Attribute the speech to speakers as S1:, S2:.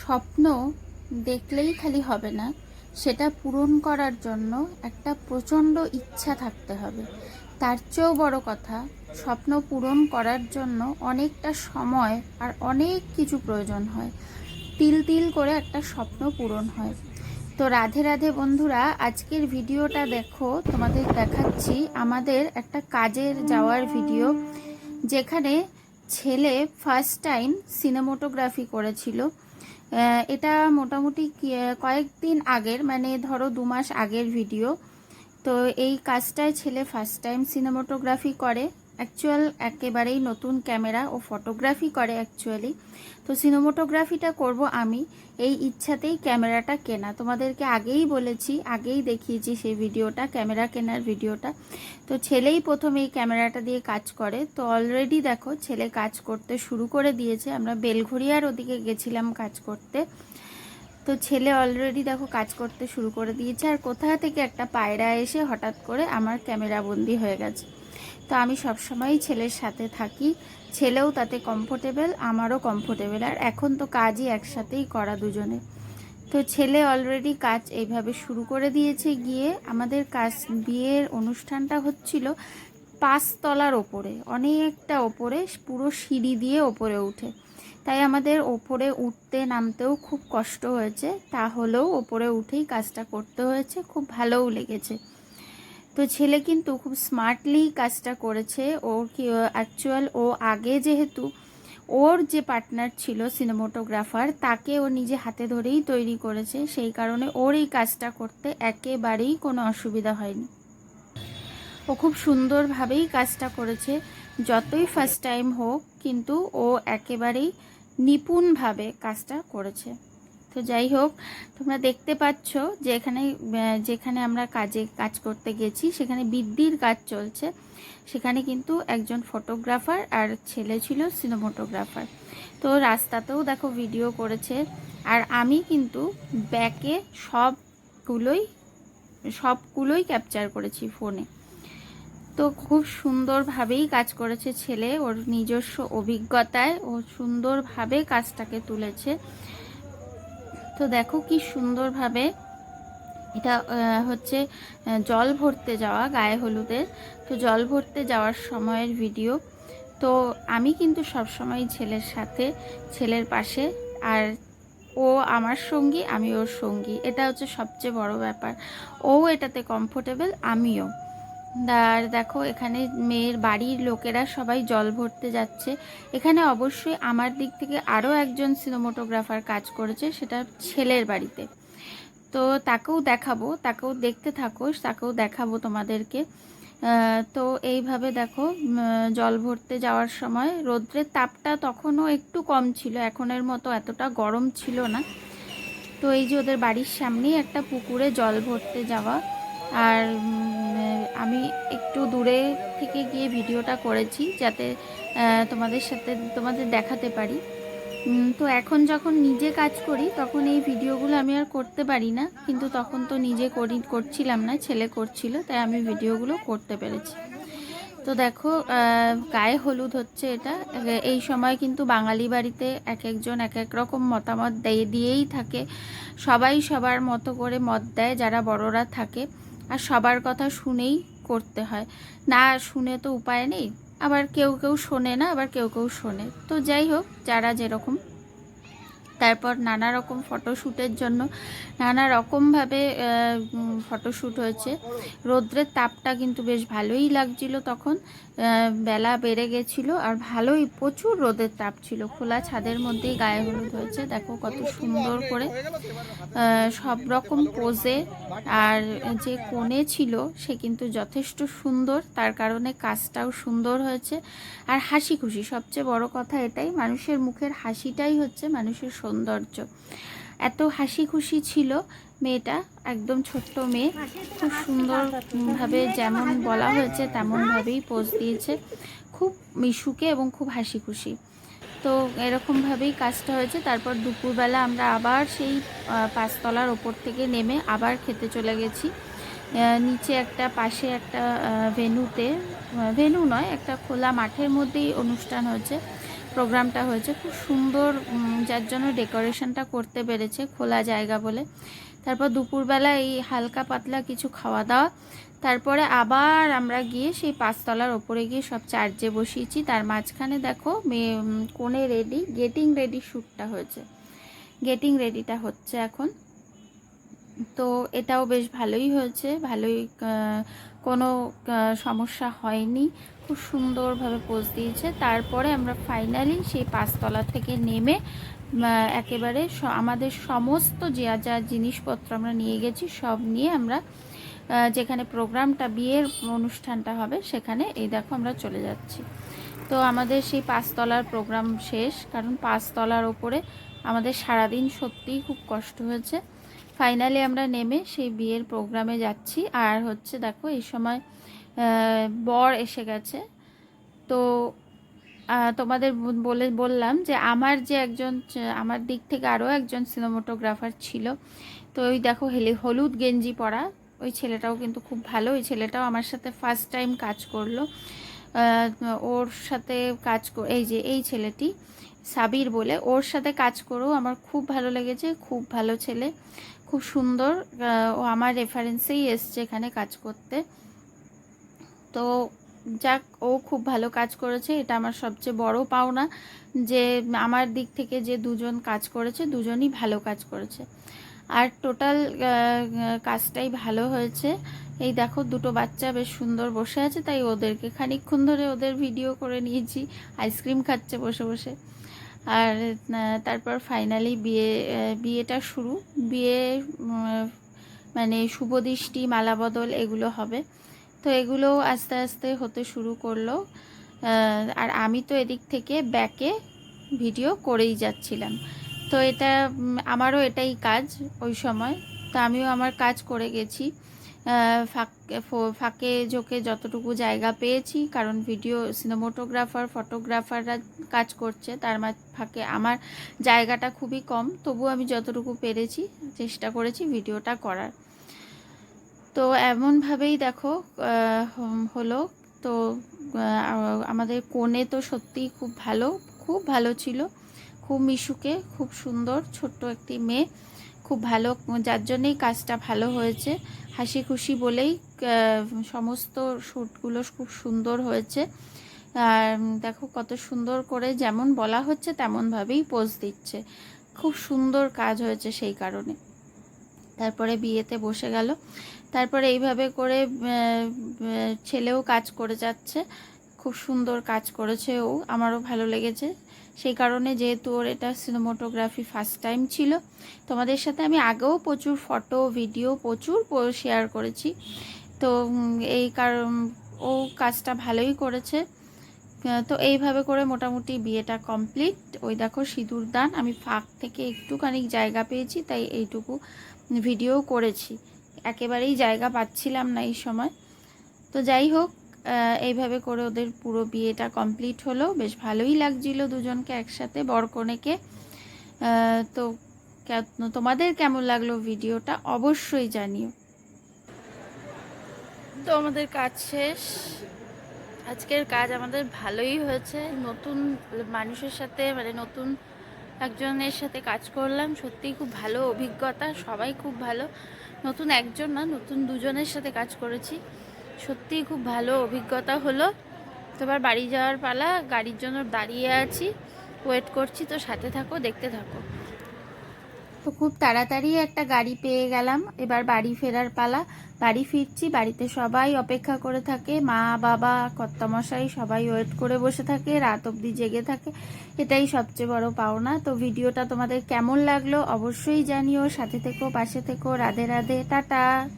S1: স্বপ্ন দেখলেই খালি হবে না, সেটা পূরণ করার জন্য একটা প্রচণ্ড ইচ্ছা থাকতে হবে। তার চেয়েও বড় কথা, স্বপ্ন পূরণ করার জন্য অনেকটা সময় আর অনেক কিছু প্রয়োজন হয়। তিল তিল করে একটা স্বপ্ন পূরণ হয়। তো রাধে রাধে বন্ধুরা, আজকের ভিডিওটা দেখো, তোমাদের দেখাচ্ছি আমাদের একটা কাজের যাওয়ার ভিডিও, যেখানে ছেলে ফার্স্ট টাইম সিনেমোটোগ্রাফি করেছিল। এটা মোটামুটি কয়েকদিন আগের মানে ধরো দু মাস আগের ভিডিও তো এই কাজটায় ছেলে ফার্স্ট টাইম সিনেমাটোগ্রাফি করে। অ্যাকচুয়াল একেবারেই নতুন ক্যামেরা ও ফটোগ্রাফি করে অ্যাকচুয়ালি। তো সিনেমাটোগ্রাফিটা করব আমি। এই ইচ্ছাতেই ক্যামেরাটা কেনা। তোমাদেরকে আগেই বলেছি, আগেই দেখিয়েছি সেই ভিডিওটা, ক্যামেরা কেনার ভিডিওটা। তো ছেলেই প্রথম এই ক্যামেরাটা দিয়ে কাজ করে। তো অলরেডি দেখো, ছেলে কাজ করতে শুরু করে দিয়েছে। আমরা বেলঘড়িয়ার ওদিকে গেছিলাম কাজ করতে। তো ছেলে অলরেডি দেখো কাজ করতে শুরু করে দিয়েছে। আর কোথা থেকে একটা পায়রা এসে হঠাৎ করে আমার ক্যামেরা বন্দি হয়ে গেছে। তো আমি সবসময়ই ছেলের সাথে থাকি। ছেলেও তাতে কমফোর্টেবল আমারও কমফোর্টেবল আর এখন তো কাজই একসাথেই করা দুজনে। তো ছেলে অলরেডি কাজ এইভাবে শুরু করে দিয়েছে গিয়ে আমাদের কাজ বিয়ের অনুষ্ঠানটা হচ্ছিল পাঁচতলার ওপরে, অনেকটা ওপরে, পুরো সিঁড়ি দিয়ে ওপরে উঠে। তাই আমাদের ওপরে উঠতে নামতেও খুব কষ্ট হয়েছে। তাহলেও ওপরে উঠেই কাজটা করতে হয়েছে, খুব ভালোও লেগেছে। তো ছেলে কিন্তু খুব স্মার্টলি কাজটা করেছে। ওর কি অ্যাকচুয়াল ও আগে যেহেতু ওর যে পার্টনার ছিল সিনেমাটোগ্রাফার তাকে ও নিজে হাতে ধরেই তৈরি করেছে। সেই কারণে ওর এই কাজটা করতে একেবারেই কোনো অসুবিধা হয়নি। ও খুব সুন্দরভাবেই কাজটা করেছে, যতই ফার্স্ট টাইম হোক, কিন্তু ও একেবারেই নিপুণভাবে কাজটা করেছে। তো যাই হোক, তোমরা দেখতে পাচ্ছ যে এখানে যেখানে আমরা কাজে, কাজ করতে গেছি, সেখানে বৃদ্ধির কাজ চলছে। সেখানে কিন্তু একজন ফটোগ্রাফার আর ছেলে ছিল সিনেমাটোগ্রাফার তো রাস্তাতেও দেখো ভিডিও করেছে। আর আমি কিন্তু ব্যাকে সবগুলোই সবগুলোই ক্যাপচার করেছি ফোনে তো খুব সুন্দরভাবেই কাজ করেছে ছেলে। ওর নিজস্ব অভিজ্ঞতায় ও সুন্দরভাবে কাজটাকে তুলেছে। তো দেখো কি সুন্দরভাবে এটা হচ্ছে জল ভরতে যাওয়া গায়ে হলুদের। তো জল ভরতে যাওয়ার সময়ের ভিডিও তো আমি কিন্তু সবসময় ছেলের সাথে, ছেলের পাশে। আর ও আমার সঙ্গী আমি ওর সঙ্গী। এটা হচ্ছে সবচেয়ে বড় ব্যাপার। ও এটাতে কমফোর্টেবল আমিও। আর দেখো, এখানে মেয়ের বাড়ির লোকেরা সবাই জল ভরতে যাচ্ছে। এখানে অবশ্যই আমার দিক থেকে আরও একজন সিনেমাটোগ্রাফার কাজ করেছে, সেটা ছেলের বাড়িতে। তো তাকেও দেখাবো, তাকেও দেখতে থাকো, তাকেও দেখাবো তোমাদেরকে। তো এইভাবে দেখো জল ভরতে যাওয়ার সময় রৌদ্রের তাপটা তখনও একটু কম ছিল, এখনের মতো এতটা গরম ছিল না। তো এই যে ওদের বাড়ির সামনেই একটা পুকুরে জল ভরতে যাওয়া, আর আমি একটু দূরে থেকে গিয়ে ভিডিওটা করেছি যাতে তোমাদের সাথে, তোমাদের দেখাতে পারি। তো এখন যখন নিজে কাজ করি, তখন এই ভিডিওগুলো আমি আর করতে পারি না। কিন্তু তখন তো নিজে করি, করছিলাম না, ছেলে করছিল, তাই আমি ভিডিওগুলো করতে পেরেছি। তো দেখো গায়ে হলুদ হচ্ছে এটা। এই সময় কিন্তু বাঙালি বাড়িতে এক একজন এক এক রকম মতামত দিয়ে দিয়েই থাকে। সবাই সবার মতো করে মত দেয়, যারা বড়রা থাকে। আর সবার কথা শুনেই করতে হয়। না শুনে তো উপায় নেই, আবার কেউ কেউ শোনে না, আবার কেউ কেউ শোনে। তো যাই হোক, যারা যেরকম তারপর নানা রকম ফটোশ্যুটের জন্য নানা রকমভাবে ফটোশ্যুট হয়েছে। রৌদ্রের তাপটা কিন্তু বেশ ভালোই লাগছিল তখন। বেলা বেড়ে গেছিল আর ভালোই, প্রচুর রোদের তাপ ছিল। খোলা ছাদের মধ্যেই গায়ে হলুদ হয়েছে। দেখো কত সুন্দর করে। সব রকম পোজে আর যে কোণে ছিল সে কিন্তু যথেষ্ট সুন্দর। তার কারণে কাজটাও সুন্দর হয়েছে। আর হাসি খুশি সবচেয়ে বড় কথা এটাই, মানুষের মুখের হাসিটাই হচ্ছে মানুষের সৌন্দর্য। এত হাসি খুশি ছিল মেয়েটা, একদম ছোট্ট মেয়ে। খুব সুন্দরভাবে যেমন বলা হয়েছে তেমনভাবেই পোজ দিয়েছে। খুব মিশুকে এবং খুব হাসি খুশি তো এরকমভাবেই কাজটা হয়েছে। তারপর দুপুরবেলা আমরা আবার সেই পাঁচতলার ওপর থেকে নেমে আবার খেতে চলে গেছি। নিচে একটা, পাশে একটা ভেনুতে ভেনু নয়, একটা খোলা মাঠের মধ্যেই অনুষ্ঠান হয়েছে। প্রোগ্রামটা হয়েছে। খুব সুন্দর যার জন্য ডেকোরেশনটা করতে পেরেছে, খোলা জায়গা বলে। তারপর দুপুরবেলা এই হালকা পাতলা কিছু খাওয়া দাওয়া। তারপরে আবার আমরা গিয়ে সেই পাঁচতলার ওপরে গিয়ে সব চার্জে বসিয়েছি। তার মাঝখানে দেখো কোণে রেডি গেটিং রেডি শ্যুটটা হয়েছে। গেটিং রেডিটা হচ্ছে এখন। তো এটাও বেশ ভালোই হয়েছে, ভালোই কোনো সমস্যা হয়নি। খুব সুন্দরভাবে পোজ দিয়েছে। তারপরে আমরা ফাইনালি সেই পাঁচতলা থেকে নেমে একেবারে আমাদের সমস্ত যা যা জিনিসপত্র আমরা নিয়ে গেছি, সব নিয়ে আমরা যেখানে প্রোগ্রামটা, বিয়ের অনুষ্ঠানটা হবে, সেখানে এই দেখো আমরা চলে যাচ্ছি। তো আমাদের সেই পাঁচতলার প্রোগ্রাম শেষ, কারণ পাঁচতলার ওপরে আমাদের সারাদিন সত্যিই খুব কষ্ট হয়েছে। ফাইনালি আমরা নেমে সেই বিয়ের প্রোগ্রামে যাচ্ছি। আর হচ্ছে দেখো, এই সময় বর এসে গেছে। তো তোমাদের বলে, বললাম যে আমার যে একজন, আমার দিক থেকে আরও একজন সিনেমাটোগ্রাফার ছিল, তো ওই দেখো হেলে, হলুদ গেঞ্জি পরা। ওই ছেলেটাও কিন্তু খুব ভালো। ওই ছেলেটাও আমার সাথে ফার্স্ট টাইম কাজ করল। ওর সাথে কাজ এই যে, এই ছেলেটি, সাবির বলে, ওর সাথে কাজ করেও আমার খুব ভালো লেগেছে। খুব ভালো ছেলে। খুব সুন্দর ও আমার রেফারেন্সেই এসছে এখানে কাজ করতে। তো যাক, ও খুব ভালো কাজ করেছে, এটা আমার সবচেয়ে বড় পাওনা যে আমার দিক থেকে যে দুজন কাজ করেছে, দুজনই ভালো কাজ করেছে। আর টোটাল কাজটাই ভালো হয়েছে। এই দেখো, দুটো বাচ্চা বেশ সুন্দর বসে আছে, তাই ওদেরকে খানিকক্ষণ ধরে ওদের ভিডিও করে নিয়েছি। আইসক্রিম খাচ্ছে বসে বসে। আর তারপর ফাইনালি বিয়ে বিয়েটা শুরু। বিয়ে মানে শুভদৃষ্টি মালা বদল এগুলো হবে। তো এগুলো আস্তে আস্তে হতে শুরু করল। আর আমি তো এদিক থেকে ব্যাকে ভিডিও করেই যাচ্ছিলাম। তো এটা আমারও এটাই কাজ ওই সময়। তো আমিও আমার কাজ করে গেছি। ফাঁক- ফাঁকে ঝোঁকে যতটুকু জায়গা পেয়েছি, কারণ ভিডিও সিনেমাটোগ্রাফার ফটোগ্রাফাররা কাজ করছে, তার ফাঁকে আমার জায়গাটা খুবই কম তবু আমি যতটুকু পেরেছি, চেষ্টা করেছি ভিডিওটা করার। তো এমনভাবেই দেখো হলো, তো আমাদের কোণে তো সত্যিই খুব ভালো খুব ভালো ছিল, খুব মিশুকে, খুব সুন্দর, ছোট্ট একটি মেয়ে। খুব ভালো, যার জন্যেই কাজটা ভালো হয়েছে। হাসি খুশি বলেই সমস্ত শ্যুটগুলো খুব সুন্দর হয়েছে। আর দেখো কত সুন্দর করে যেমন বলা হচ্ছে, তেমনভাবেই পোজ দিচ্ছে। খুব সুন্দর কাজ হয়েছে সেই কারণে। তারপরে বিয়েতে বসে গেল। তারপরে এইভাবে করে ছেলেও কাজ করে যাচ্ছে। খুব সুন্দর কাজ করেছে ও আমারও ভালো লেগেছে। সেই কারণে যেহেতু ওর এটা সিনেমাটোগ্রাফি ফার্স্ট টাইম ছিল, তোমাদের সাথে আমি আগেও প্রচুর ফটো ভিডিও প্রচুর শেয়ার করেছি। তো এই কারণ ও কাজটা ভালোই করেছে। তো এইভাবে করে মোটামুটি বিয়েটা কমপ্লিট ওই দেখো সিঁদুর দান, আমি ফাঁক থেকে একটুখানি জায়গা পেয়েছি, তাই এইটুকু ভিডিও করেছি। একেবারেই জায়গা পাচ্ছিলাম না এই সময়। তো যাই হোক এইভাবে করে ওদের পুরো বিয়েটা কমপ্লিট হলো। বেশ ভালোই লাগছিল দুজনকে একসাথে, বরকনেকে। তো তোমাদের কেমন লাগল ভিডিওটা অবশ্যই জানিও। তো আমাদের কাজ শেষ। আজকের কাজ আমাদের ভালোই হয়েছে। নতুন মানুষের সাথে মানে নতুন একজনের সাথে কাজ করলাম। সত্যিই খুব ভালো অভিজ্ঞতা, সবাই খুব ভালো। নতুন একজন না, নতুন দুজনের সাথে কাজ করেছি। সত্যিই খুব ভালো অভিজ্ঞতা হলো। তো এবার বাড়ি যাওয়ার পালা, গাড়ির জন্য দাঁড়িয়ে আছি। ওয়েট করছি, তো সাথে থাকো, দেখতে থাকো। তো খুব তাড়াতাড়ি একটা গাড়ি পেয়ে গেলাম। এবার বাড়ি ফেরার পালা। বাড়ি ফিরছি, বাড়িতে সবাই অপেক্ষা করে থাকে। মা, বাবা, কর্তামশাই সবাই ওয়েট করে বসে থাকে, রাত অবধি জেগে থাকে। এটাই সবচেয়ে বড় পাওনা। তো ভিডিওটা তোমাদের কেমন লাগল অবশ্যই জানিও। সাথে থেকো, পাশে থেকো, রাধে রাধে, টাটা।